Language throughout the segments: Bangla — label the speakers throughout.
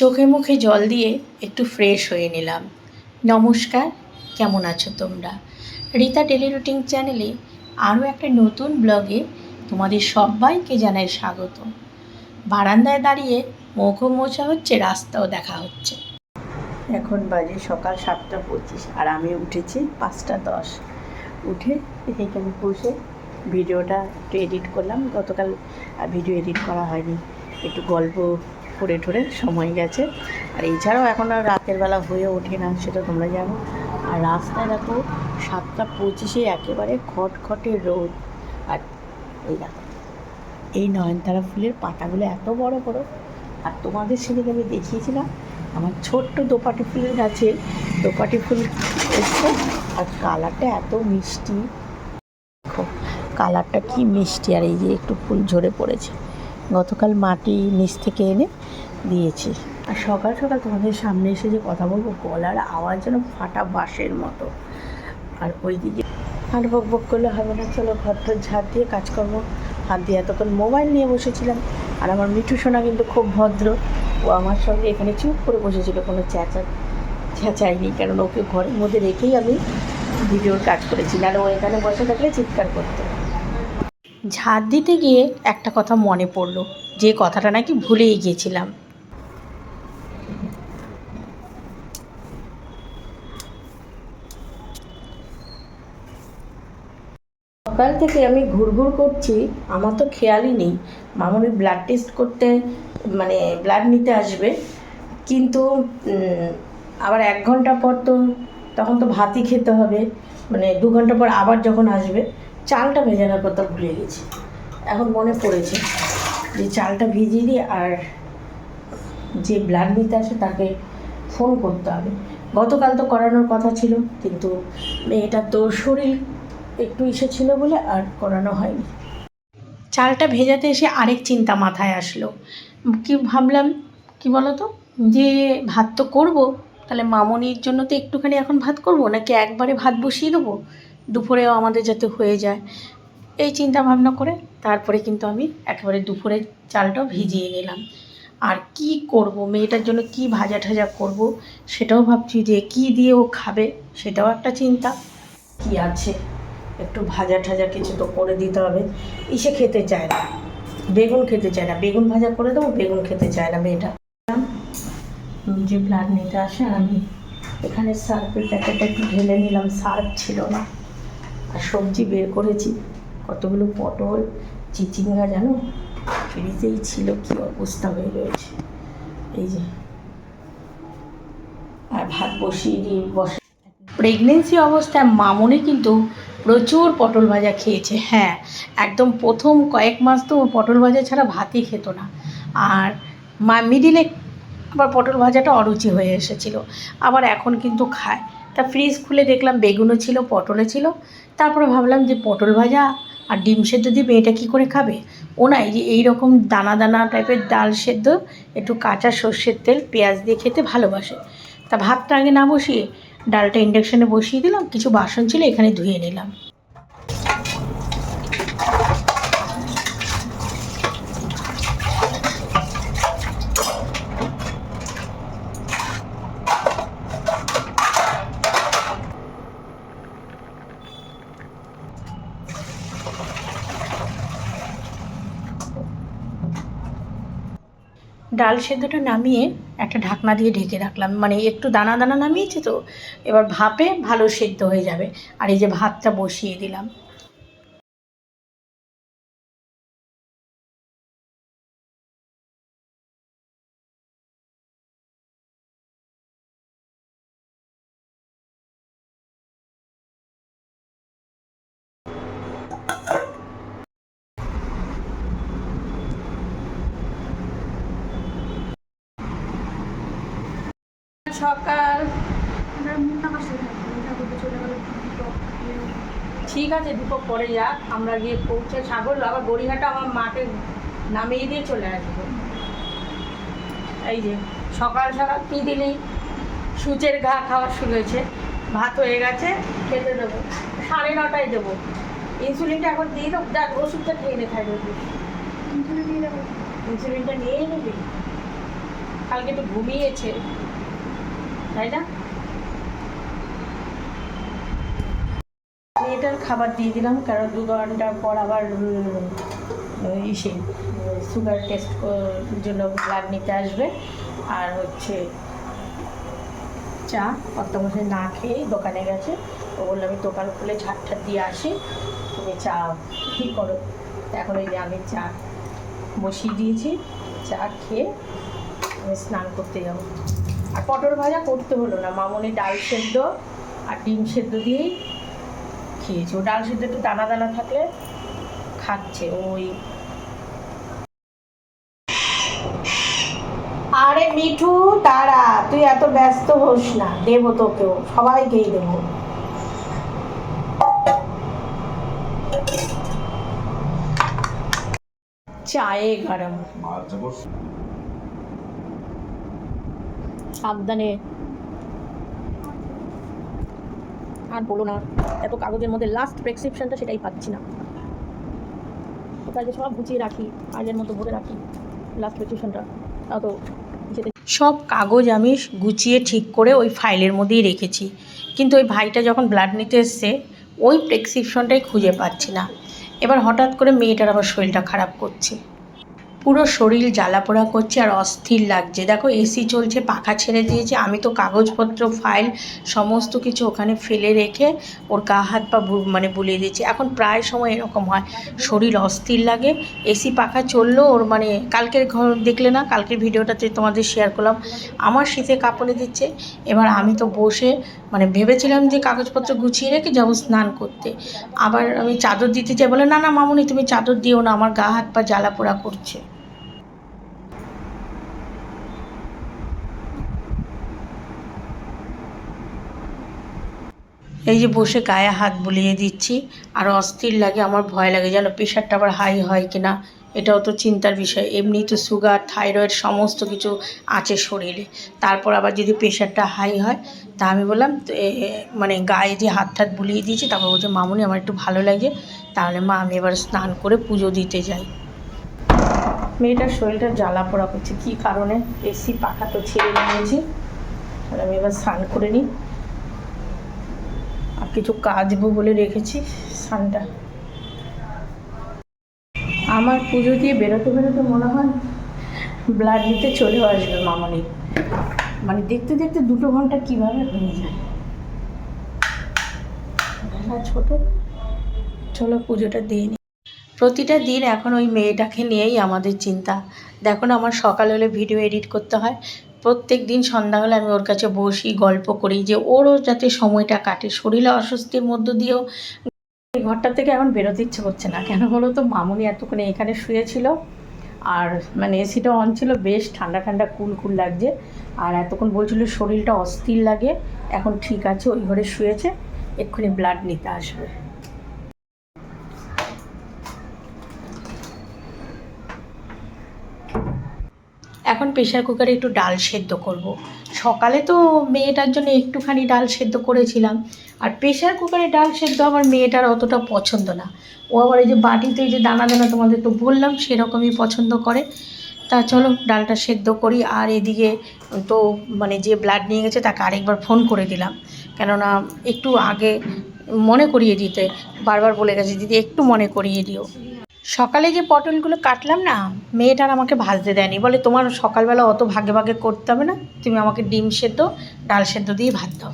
Speaker 1: চোখে মুখে জল দিয়ে একটু ফ্রেশ হয়ে নিলাম। নমস্কার, কেমন আছো তোমরা? রীতা ডেলি রুটিন চ্যানেলে আরও একটা নতুন ব্লগে তোমাদের সবাইকে জানাই স্বাগত। বারান্দায় দাঁড়িয়ে মুখও মোছা হচ্ছে, রাস্তাও দেখা হচ্ছে। এখন বাজে সকাল সাতটা পঁচিশ আর আমি উঠেছি পাঁচটা দশ। উঠে এখানে বসে ভিডিওটা একটু এডিট করলাম। গতকাল ভিডিও এডিট করা হয়নি। একটু গল্প করে ঠরে সময় গেছে। আর এছাড়াও এখন আর রাতের বেলা হয়ে ওঠে না, সেটা তোমরা জানো। আর রাস্তায় দেখো, সাতটা পঁচিশে একেবারে খটখটে রোদ। আর এই দেখো, এই নয়নতারা ফুলের পাতাগুলো এত বড় বড়। আর তোমাদের সেদিন আমি দেখিয়েছিলাম, আমার ছোট্ট দোপাটি ফুলের গাছে। দোপাটি ফুল এসছে, আর কালারটা এত মিষ্টি। দেখো, কালারটা কি মিষ্টি, আর এই যে একটু ফুল ঝরে পড়েছে। গতকাল মাটি নিচ থেকে এনে দিয়েছি। আর সকাল সকাল তোমাদের সামনে এসে যে কথা বলব, গলার আওয়াজ যেন ফাটা বাঁশের মতো। আর ওই দিকে আর বক বক করলে হবে না, চলো ঘরটা ঝাড় দিয়ে কাজকর্ম। হাত দিয়ে এতক্ষণ মোবাইল নিয়ে বসেছিলাম। আর আমার মিঠু সোনা কিন্তু খুব ভদ্র। ও আমার সঙ্গে এখানে চুপ করে বসেছিল, কোনো চেঁচা চেঁচায়নি। কারণ ওকে ঘরের মধ্যে রেখেই আমি ভিডিওর কাজ করেছি। আর ও এখানে বসে থাকলে চিৎকার করতো। ঝাড় দিতে গিয়ে একটা কথা মনে পড়ল। যে কথাটা নাকি ভুলেই গিয়েছিলাম। সকাল থেকে আমি ঘুরঘুর করছি, আমার তো খেয়ালই নেই। মামনি ব্লাড টেস্ট করতে মানে ব্লাড নিতে আসবে। কিন্তু আবার এক ঘণ্টা পর তো, তখন তো ভাতই খেতে হবে। মানে দু ঘণ্টা পর আবার যখন আসবে, চালটা ভেজানোর কথা ভুলে গেছি। এখন মনে পড়েছে যে চালটা ভিজিয়ে দিই আর যে ব্লাড নিতে আসে তাকে ফোন করতে হবে। গতকাল তো করানোর কথা ছিল, কিন্তু মেয়েটার তো শরীর একটু ইসে ছিল বলে আর করানো হয়নি। চালটা ভেজাতে এসে আরেক চিন্তা মাথায় আসলো। কি ভাবলাম, কি বলো তো যে ভাত তো করব, তাহলে মামনির জন্য তো একটুখানি এখন ভাত করব, নাকি একবারে ভাত বসিয়ে দেবো? দুপুরেও আমাদের যাতে হয়ে যায়। এই চিন্তা ভাবনা করে তারপরে কিন্তু আমি একেবারে দুপুরে চালটাও ভিজিয়ে নিলাম। আর কি করব? মেয়েটার জন্য কি ভাজা ঠাজা করব? সেটাও ভাবছি যে কি দিয়ে ও খাবে, সেটাও একটা চিন্তা। কি আছে? একটু ভাজা ঠাজা কিছু তো করে দিতে হবে। ইসে খেতে চায় না। বেগুন খেতে চায় না। বেগুন ভাজা করে দেবো, বেগুন খেতে চায় না মেয়েটা। যে ব্লাড নিতে আসে আমি এখানে সার্ফের প্যাকেটটা একটু ঢেলে নিলাম। সার্ফ ছিল না। আর সবজি বের করেছি। কতগুলো পটল, চিচিঙ্গা, জানো? ফ্রিজেই ছিল, কি অবস্থা হয়ে রয়েছে। এই যে। আর ভাত বসিয়ে দিয়ে বসে। প্রেগনেন্সি অবস্থায় মামনি কিন্তু প্রচুর পটল ভাজা খেয়েছে হ্যাঁ। একদম প্রথম কয়েক মাস তো পটল ভাজা ছাড়া ভাতই খেত না। আর মা মিডিলে আবার পটল ভাজাটা অরুচি হয়ে এসেছিল। আবার এখন কিন্তু খায়। তা ফ্রিজ খুলে দেখলাম বেগুনও ছিল, পটলও ছিল। তারপরে ভাবলাম যে পটল ভাজা আর ডিম সেদ্ধ দিয়ে মেয়েটা কী করে খাবে? ও না, এই যে এইরকম দানা দানা টাইপের ডাল সেদ্ধ, একটু কাঁচা সর্ষের তেল, পেঁয়াজ দিয়ে খেতে ভালোবাসে। তা ভাতটা আগে না বসিয়ে ডালটা ইন্ডাকশানে বসিয়ে দিলাম কিছু বাসন ছিল এখানে ধুয়ে নিলাম। ডাল সেদ্ধটা নামিয়ে একটা ঢাকনা দিয়ে ঢেকে রাখলাম। মানে একটু দানা দানা নামিয়েছে তো, এবার ভাপে ভালো সেদ্ধ হয়ে যাবে। আর এই যে ভাতটা বসিয়ে দিলাম সকাল আছে দুটো পরে যাক আমরা গিয়ে পৌঁছে সাগর আবার গড়িহাটা আমার মাকে নামিয়ে দিয়ে চলে আসব। এই যে সকাল সকাল কী দিলেই সূচের ঘা খাওয়া শুরু হয়েছে। ভাত হয়ে গেছে খেতে দেবো। সাড়ে নটায় দেবো। ইনসুলিনটা এখন দিয়ে দেবো যাক ওষুধটা খেয়ে নে খাই দেবো। ইনসুলিনটা নিয়েই নিবি। কালকে একটু ঘুমিয়েছে। তাই না? মেয়েটার খাবার দিয়ে দিলাম, কারণ দু ঘণ্টার পর আবার ইসে সুগার টেস্ট জন্য ব্লাড নিতে আসবে। আর হচ্ছে চা অত্যামশাই না খেয়ে দোকানে গেছে। ও বলল, আমি দোকান খুলে ঝাড় দিয়ে আসি, তুমি চা কী করো? এখন ওই যে আমি চা বসিয়ে দিয়েছি, চা খেয়ে আমি স্নান করতে যাব। আর পটল ভাজা করতে হলো না, মামনি ডাল সেদ্ধ আর ডিম সেদ্ধ দিয়েই খেয়েছে। ও ডাল সেদ্ধ একটু দানা দানা থাকলে খাচ্ছে ওই। আরে মিঠু তারা তুই এত ব্যস্ত হোস না দেবো তোকেও সবাইকেই দেবো। চায়ে গরম। সাবধানে আর বলো না, এত কাগজের মধ্যে লাস্ট প্রেসক্রিপশনটা সেটাই পাচ্ছি না। ওটাকে সব গুছিয়ে রাখি, আগের মতো ভরে রাখি লাস্ট প্রেসক্রিপশনটা তাও তো সব কাগজ আমি গুছিয়ে ঠিক করে ওই ফাইলের মধ্যেই রেখেছি। কিন্তু ওই ভাইটা যখন ব্লাড নিতে এসছে, ওই প্রেসক্রিপশনটাই খুঁজে পাচ্ছি না। এবার হঠাৎ করে মেয়েটার আবার শরীরটা খারাপ করছে। পুরো শরীর জ্বালাপোড়া করছে আর অস্থির লাগছে। দেখো এসি চলছে, পাখা ছেড়ে দিয়েছে, আমি তো কাগজপত্র ফাইল সমস্ত কিছু ওখানে ফেলে রেখে ওর গা হাত পা মানে বুলিয়ে দিয়েছি। এখন প্রায় সময় এরকম হয়, শরীর অস্থির লাগে এসি পাখা চললেও ওর মানে কালকের ঘর দেখলে না, কালকের ভিডিওটাতে তোমাদের শেয়ার করলাম, আমার শীতে কাপড়ে দিচ্ছে, এবার আমি তো বসে মানে ভেবেছিলাম যে কাগজপত্র গুছিয়ে রেখে যাব স্নান করতে। আবার আমি চাদর দিতে চাই, বলে না না মামুনি তুমি চাদর দিও না, আমার গা হাত পা জ্বালা পোড়া করছে। এই যে বসে গায়ে হাত বুলিয়ে দিচ্ছি, আর অস্থির লাগে, আমার ভয় লাগে যেন প্রেশারটা আবার হাই হয় কিনা, এটাও তো চিন্তার বিষয়। এমনি তো সুগার থাইরয়েড সমস্ত কিছু আছে শরীরে। তারপর আবার যদি প্রেশারটা হাই হয়, তা আমি বললাম মানে গায়ে যে হাত ঠাত বুলিয়ে দিয়েছি, তারপর বলছে, মামুনি, আমার একটু ভালো লাগে তাহলে মা, আমি এবার স্নান করে পুজো দিতে যাই। মেয়েটার শরীরটা জ্বালা পোড়া করছে, কী কারণে? এসি পাখা তো ছেড়ে নিয়েছি তাহলে আমি এবার স্নান করে নিই। কিছু কাজবো বলে রেখেছি সানটা। আমার পুজো দিয়ে বেরোতে বেরোতে মনে হয় ব্লাড নিতে চলেও আসবে মামনি। মানে দেখতে দেখতে দুটো ঘণ্টা কীভাবে হয়ে যায়। ছোট। চলো পুজোটা দিয়ে নিই প্রতিটা দিন এখন ওই মেয়েটাকে নিয়েই আমাদের চিন্তা। দেখো না, আমার সকাল হলে ভিডিও এডিট করতে হয়। প্রত্যেক দিন সন্ধ্যা হলে আমি ওর কাছে বসি, গল্প করি যে ওরও যাতে সময়টা কাটে। শরীরে অস্বস্তির মধ্য দিয়েও এই ঘরটা থেকে এখন বেরোতে ইচ্ছে করছে না। কেন বলো তো, মামুনি এতক্ষণে এখানে শুয়েছিল আর মানে এসিটা অন ছিল, বেশ ঠান্ডা ঠান্ডা কুল কুল লাগছে আর এতক্ষণ বলছিল শরীরটা অস্থির লাগে। এখন ঠিক আছে, ওই ঘরে শুয়েছে, এক্ষুনি ব্লাড নিতে আসবে। এখন প্রেশার কুকারে একটু ডাল সেদ্ধ করব। সকালে তো মেয়েটার জন্য একটুখানি ডাল সেদ্ধ করেছিলাম। আর প্রেশার কুকারে ডাল সেদ্ধ আমার মেয়েটার অতটা পছন্দ না। ও আবার এই যে বাটিতে যে দানা দানা তোমাদের তো বললাম, সেরকমই পছন্দ করে। তা চলো ডালটা সেদ্ধ করি। আর এদিকে তো মানে যে ব্লাড নিয়ে গেছে, তাকে আরেকবার ফোন করে দিলাম। কেননা একটু আগে মনে করিয়ে দিতে, বারবার বলে গেছে, দিদি, একটু মনে করিয়ে দিও। সকালে যে পটলগুলো কাটলাম না মেয়েটার আমাকে ভাজতে দেয়নি। বলে, তোমার সকালবেলা অত ভাগে ভাগে করতে হবে না। তুমি আমাকে ডিম সেদ্ধ, ডাল সেদ্ধ দিয়ে ভাত দাও।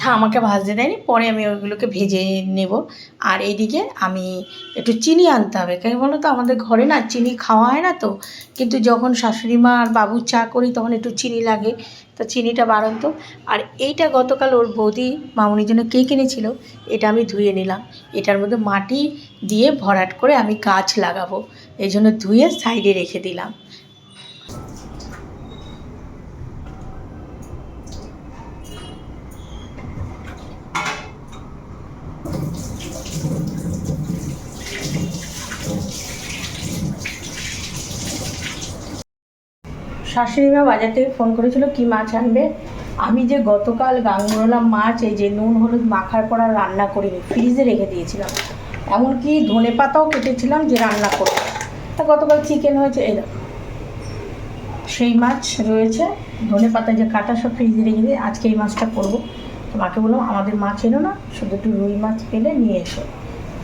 Speaker 1: তা আমাকে ভাজতে দেয়নি, পরে আমি ওইগুলোকে ভেজে নেব। আর এইদিকে আমি একটু চিনি আনতে হবে কেন বলো তো আমাদের ঘরে না চিনি খাওয়া হয় না তো, কিন্তু যখন শাশুড়ি মা আর বাবুর চা করি তখন একটু চিনি লাগে, তো চিনিটা বাড়ন্ত। আর এইটা গতকাল ওর বৌদি মামুনির জন্য কে কিনেছিল এটা আমি ধুয়ে নিলাম। এটার মধ্যে মাটি দিয়ে ভরাট করে আমি গাছ লাগাবো, এই জন্য ধুয়ে সাইডে রেখে দিলাম। শাশুড়ি মা বাজার থেকে ফোন করেছিল, কি মাছ আনবে? আমি যে গতকাল গাঙ্গুরলা মাছ, এই যে নুন, হলুদ মাখার পর আর রান্না করিনি, ফ্রিজে রেখে দিয়েছিলাম। এমনকি ধনে পাতাও কেটেছিলাম যে রান্না করব। তা গতকাল চিকেন হয়েছে, এই সেই মাছ রয়েছে, ধনে পাতা যে কাটা সব ফ্রিজে রেখে দিয়ে আজকে এই মাছটা করব। মাকে বললাম, আমাদের মাছ এনো না, শুধু একটু রুই মাছ পেলে নিয়ে এসো।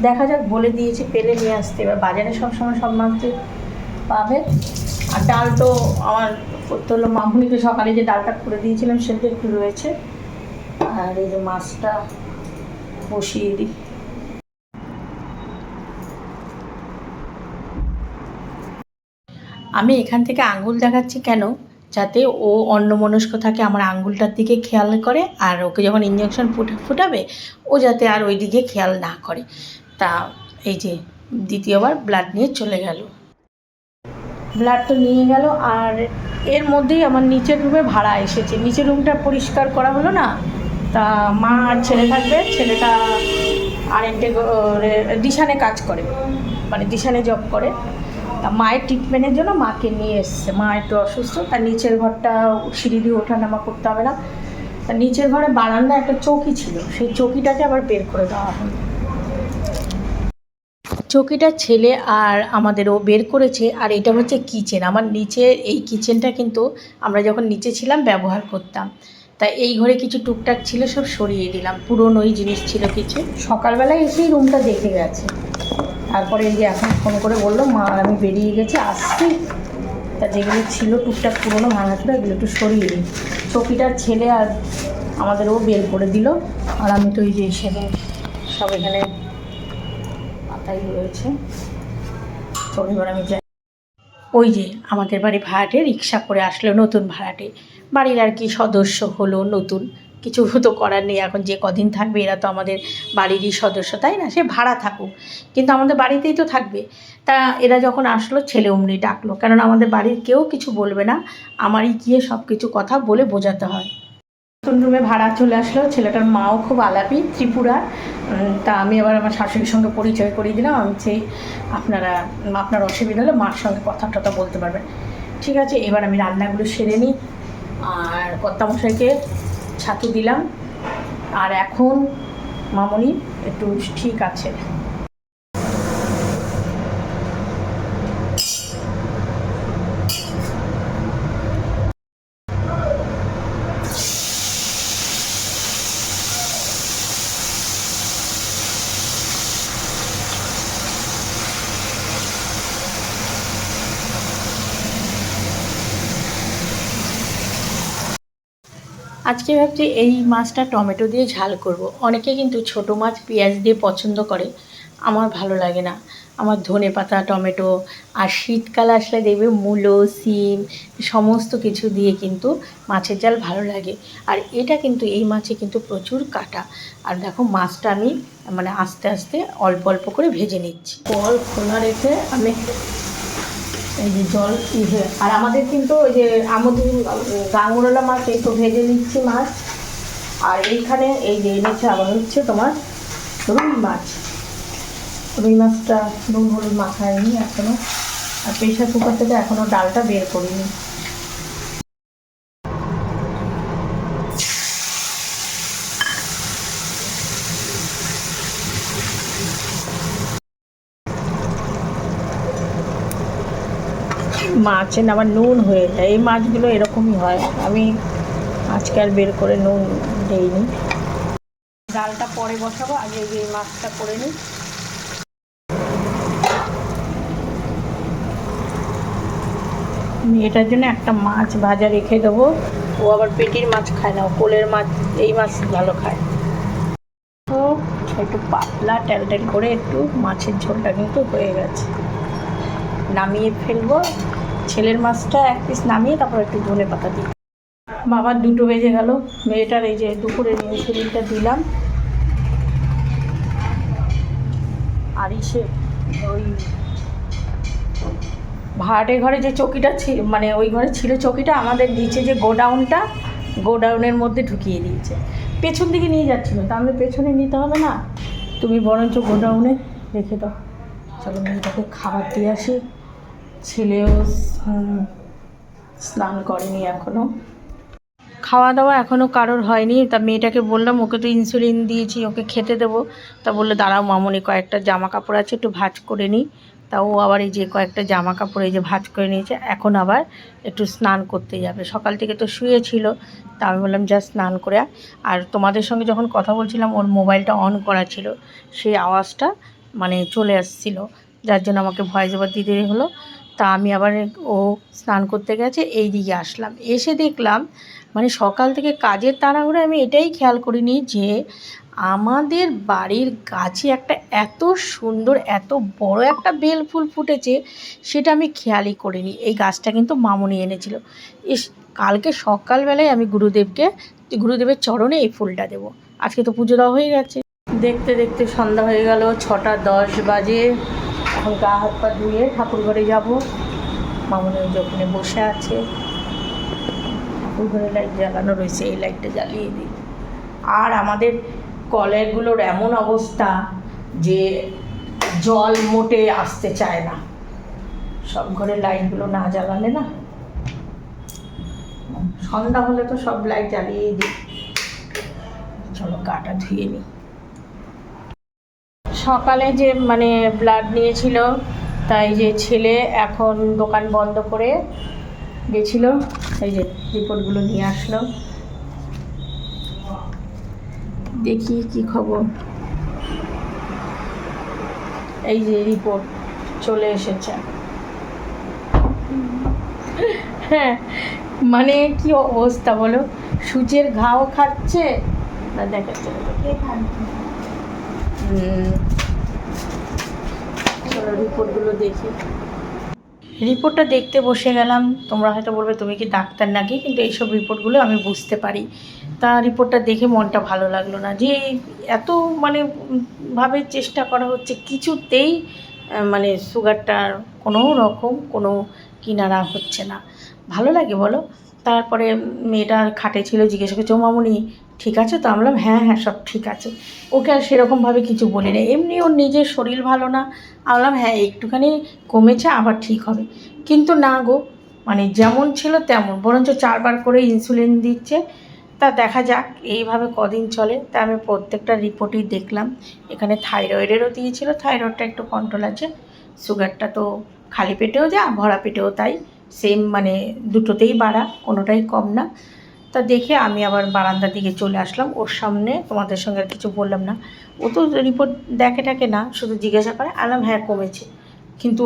Speaker 1: দেখা যাক, বলে দিয়েছি, পেলে নিয়ে আসতে। এবার বাজারে সবসময় সব মাছ পাবে। আর ডাল তো আমার করতে হলো মামুনিকে সকালে যে ডালটা করে দিয়েছিলাম সেটা একটু রয়েছে। আর এই যে মাছটা বসিয়ে দিই। আমি এখান থেকে আঙ্গুল দেখাচ্ছি কেন? যাতে ও অন্যমনস্ক থাকে, আমার আঙ্গুলটার দিকে খেয়াল করে, আর ওকে যখন ইঞ্জেকশন ফুটা ফুটাবে, ও যাতে আর ওই দিকে খেয়াল না করে। তা এই যে দ্বিতীয়বার ব্লাড নিয়ে চলে গেল। ব্লাড তো নিয়ে গেল আর এর মধ্যেই আমার নিচের রুমে ভাড়া এসেছে। নিচের রুমটা পরিষ্কার করা হলো না, তা মা আর ছেলে থাকবে, ছেলেটা আর এনটে দিশানে কাজ করে মানে দিশানে জব করে। তা মায়ের ট্রিটমেন্টের জন্য মাকে নিয়ে এসছে। মা একটু অসুস্থ তার নিচের ঘরটা সিঁড়ি দিয়ে ওঠা নামা করতে হবে না। তার নিচের ঘরে বারান্দা একটা চৌকি ছিল, সেই চৌকিটাকে আবার বের করে দেওয়া হলো। চৌকিটা ছেলে আর আমাদেরও বের করেছে, আর এটা হচ্ছে কিচেন আমার নিচে এই কিচেনটা কিন্তু আমরা যখন নিচে ছিলাম ব্যবহার করতাম। তা এই ঘরে কিছু টুকটাক ছিল, সব সরিয়ে দিলাম। পুরনোই জিনিস ছিল কিছু। সকালবেলায় এসেই রুমটা দেখে গেছে। তারপরে এই যে এখন ফোন করে বলল, মা, আমি বেরিয়ে গেছি, আসছি। তা যেগুলো ছিল টুকটাক পুরনো ভাঙাচোরা এগুলো একটু সরিয়ে দিই। চৌকিটার ছেলে আর আমাদেরও বের করে দিল। আর আমি তো এই যে হিসেবে সব এখানে পাতাই রয়েছে। তো এবার আমি যাই। ওই যে আমাদের বাড়ি ভাড়াটে রিক্সা করে আসলো নতুন ভাড়াটে। বাড়ির আর কি সদস্য হলো নতুন। কিছু তো করার নেই এখন যে কদিন থাকবে এরা তো আমাদের বাড়িরই সদস্য তাই না? সে ভাড়া থাকুক। কিন্তু আমাদের বাড়িতেই তো থাকবে। তা এরা যখন আসলো ছেলে অমনি ডাকলো। কারণ আমাদের বাড়ির কেউ কিছু বলবে না। আমারই গিয়ে সব কিছু কথা বলে বোঝাতে হয়। নতুন রুমে ভাড়া চলে আসলো। ছেলেটার মাও খুব আলাপি ত্রিপুরা উম, তা আমি আবার আমার শাশুড়ির সঙ্গে পরিচয় করিয়ে দিলাম। আমি সেই আপনারা, আপনার অসুবিধা হলে মার সঙ্গে কথা টথা বলতে পারবেন। ঠিক আছে, এবার আমি রান্নাগুলো সেরে নিই। আর কর্তামশাইকে ছাতু দিলাম। আর এখন, মামনি, একটু ঠিক আছে। আজকে ভাবছি এই মাছটা টমেটো দিয়ে ঝাল করব। অনেকে কিন্তু ছোট মাছ পেঁয়াজ দিয়ে পছন্দ করে। আমার ভালো লাগে না। আমার ধনে পাতা, টমেটো আর শীতকাল আসলে দেখবে মূলো, সিম সমস্ত কিছু দিয়ে কিন্তু মাছের ঝাল ভালো লাগে। আর এটা কিন্তু এই মাছে কিন্তু প্রচুর কাটা। আর দেখো মাছটা আমি মানে আস্তে আস্তে অল্প অল্প করে ভেজে নিচ্ছি। কল খোলা রেখে আমি এই যে জল ইয়ে আর আমাদের কিন্তু ওই যে আমাদের গাঙ্গুরলা মাছ, এই তো ভেজে নিচ্ছি মাছ। আর এইখানে এই যে এনেছে আবার হচ্ছে তোমার রুই মাছ। রুই মাছটা নুন হলুদ মাখায়নি এখনও আর প্রেশার কুকার থেকে এখনও ডালটা বের করিনি। মাছের আবার নুন হয়ে যায়। এই মাছগুলো এরকমই হয়। আমি আজকে আর বের করে নুন দেইনি। ডালটা পরে বসাবো, আগে যে মাছটা করে নিই। আমি এটার জন্য একটা মাছ ভাজা রেখে দেবো। ও আবার পেটির মাছ খায় না কোলের মাছ, এই মাছ ভালো খায়। তো একটু পাতলা টেল করে একটু মাছের ঝোলটা কিন্তু হয়ে গেছে। নামিয়ে ফেলব। ছেলের মাছটা এক পিস নামিয়ে তারপর একটু ধনে পাতা দিই। বাবার দুটো বেজে গেল, মেয়েটার এই যে দুপুরের ইনসুলিনটা দিলাম। আর ইসে ওই ভাড়াটে ঘরে যে চকিটা ছিল মানে ওই ঘরে ছিল চকিটা, আমাদের নিচে যে গোডাউনটা, গোডাউনের মধ্যে ঢুকিয়ে দিয়েছে। পেছন দিকে নিয়ে যাচ্ছিল, তাহলে পেছনে নিতে হবে না। তুমি বরঞ্চ গোডাউনে রেখে দাও। চলো মেয়েটাকে খাবার দিয়ে আসি। ছেলেও স্নান করেনি এখনও খাওয়া দাওয়া এখনও কারোর হয়নি। তা মেয়েটাকে বললাম, ওকে তো ইনসুলিন দিয়েছি, ওকে খেতে দেবো। তা বলল, দাঁড়াও মামনি, কয়েকটা জামা কাপড় আছে, একটু ভাজ করে নিই তা ও আবার এই যে কয়েকটা জামা কাপড় এই যে ভাজ করে নিয়েছে, এখন আবার একটু স্নান করতে যাবে। সকাল থেকে তো শুয়েছিল, তা আমি বললাম, যা স্নান করে আর তোমাদের সঙ্গে যখন কথা বলছিলাম, ওর মোবাইলটা অন করা ছিল, সেই আওয়াজটা মানে চলে আসছিল। যার জন্য আমাকে ভয়েস ওভার দিতে হলো। তা আমি আবার ও স্নান করতে গেছে, এই দিকে আসলাম। এসে দেখলাম মানে সকাল থেকে কাজের তাড়াহুড়ো, আমি এটাই খেয়াল করিনি যে আমাদের বাড়ির গাছে একটা এত সুন্দর, এত বড় একটা বেল ফুল ফুটেছে, সেটা আমি খেয়ালই করিনি। এই গাছটা কিন্তু মামুনি এনেছিল। ইস, কালকে সকালবেলায় আমি গুরুদেবকে, গুরুদেবের চরণে এই ফুলটা দেবো। আজকে তো পুজো দেওয়া হয়ে গেছে। দেখতে দেখতে সন্ধ্যা হয়ে গেল, ছটা দশ বাজে। এখন গা হাত পা ধুয়ে ঠাকুর ঘরে যাব। মামুনি ওই যে ওখানে বসে আছে। ঠাকুর ঘরে লাইট জ্বালানো রয়েছে, এই লাইটটা জ্বালিয়ে দিই। আর আমাদের কলেরগুলোর এমন অবস্থা যে জল মোটে আসতে চায় না। সব ঘরে লাইটগুলো না জ্বালালে না? সন্ধ্যা হলে তো সব লাইট জ্বালিয়ে দিই। চলো গাটা ধুয়ে নিই। সকালে যে মানে ব্লাড নিয়েছিল তাই যে ছেলে এখন দোকান বন্ধ করে গেছিল এই যে রিপোর্টগুলো নিয়ে আসলো। দেখি কি খবর। এই যে রিপোর্ট চলে এসেছে। হ্যাঁ মানে কি অবস্থা বলো? সূচের ঘাও খাচ্ছে না দেখাচ্ছে। চলো রিপোর্টগুলো দেখি। রিপোর্টটা দেখতে বসে গেলাম। তোমরা হয়তো বলবে, তুমি কি ডাক্তার নাকি? কিন্তু এইসব রিপোর্টগুলো আমি বুঝতে পারি। তা রিপোর্টটা দেখে মনটা ভালো লাগল না। যে এত মানে ভাবে চেষ্টা করা হচ্ছে, কিছুতেই মানে সুগারটার কোনো রকম, কোনো কিনারা হচ্ছে না। ভালো লাগে বলো? তারপরে মেয়েটা খাটে ছিল, জিজ্ঞেস করছে মামুনি ঠিক আছে? তো আমি হ্যাঁ হ্যাঁ সব ঠিক আছে। ওকে আর সেরকমভাবে কিছু বলি না এমনি ওর নিজের শরীর ভালো না। আমি বললাম হ্যাঁ একটুখানি কমেছে, আবার ঠিক হবে। কিন্তু না গো মানে যেমন ছিল তেমন। বরঞ্চ চারবার করে ইনসুলিন দিচ্ছে। তা দেখা যাক, এইভাবে কদিন চলে। তা আমি প্রত্যেকটা রিপোর্টই দেখলাম। এখানে থাইরয়েডেরও দিয়েছিল। থাইরয়েডটা একটু কন্ট্রোল আছে। সুগারটা তো খালি পেটেও যা, ভরা পেটেও তাই। সেম মানে দুটোতেই বাড়া, কোনোটাই কম না। তা দেখে আমি আবার বারান্দার দিকে চলে আসলাম। ওর সামনে তোমাদের সঙ্গে আর কিছু বললাম না। ও তো রিপোর্ট দেখে টাকে না, শুধু জিজ্ঞাসা করে, আলাম হ্যাঁ কমেছে। কিন্তু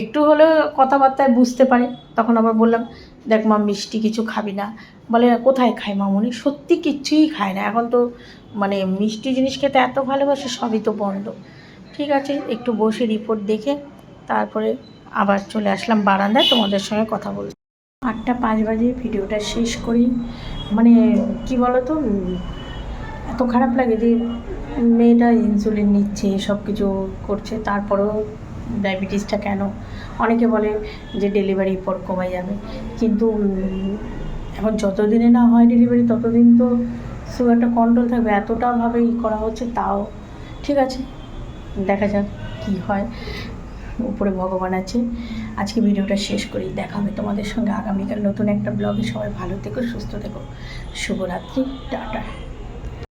Speaker 1: একটু হলেও কথাবার্তায় বুঝতে পারে। তখন আবার বললাম, দেখ মা, মিষ্টি কিছু খাবি না। বলে, কোথায় খায় মামুনি? সত্যি কিচ্ছুই খায় না। এখন তো মানে মিষ্টি জিনিস খেতে এত ভালোবাসে, সবই তো বন্ধ। ঠিক আছে, একটু বসে রিপোর্ট দেখে তারপরে আবার চলে আসলাম বারান্দায়, তোমাদের সঙ্গে কথা বলতে আটটা পাঁচ বাজে ভিডিওটা শেষ করি। মানে কি বলো তো এত খারাপ লাগে যে মেয়েটা ইনসুলিন নিচ্ছে সব কিছু করছে, তারপরেও ডায়াবেটিসটা কেন? অনেকে বলে যে ডেলিভারির পর কমে যাবে। কিন্তু এখন যতদিনে না হয় ডেলিভারি ততদিন তো সুগারটা কন্ট্রোল থাকবে। এতটাভাবে ই করা হচ্ছে তাও। ঠিক আছে, দেখা যাক কী হয়। উপরে ভগবান আছে। আজকে ভিডিওটা শেষ করি। দেখা হবে তোমাদের সঙ্গে আগামীকাল নতুন একটা ব্লগে। সবাই ভালো থেকো, সুস্থ থেকো। শুভরাত্রি, টাটা।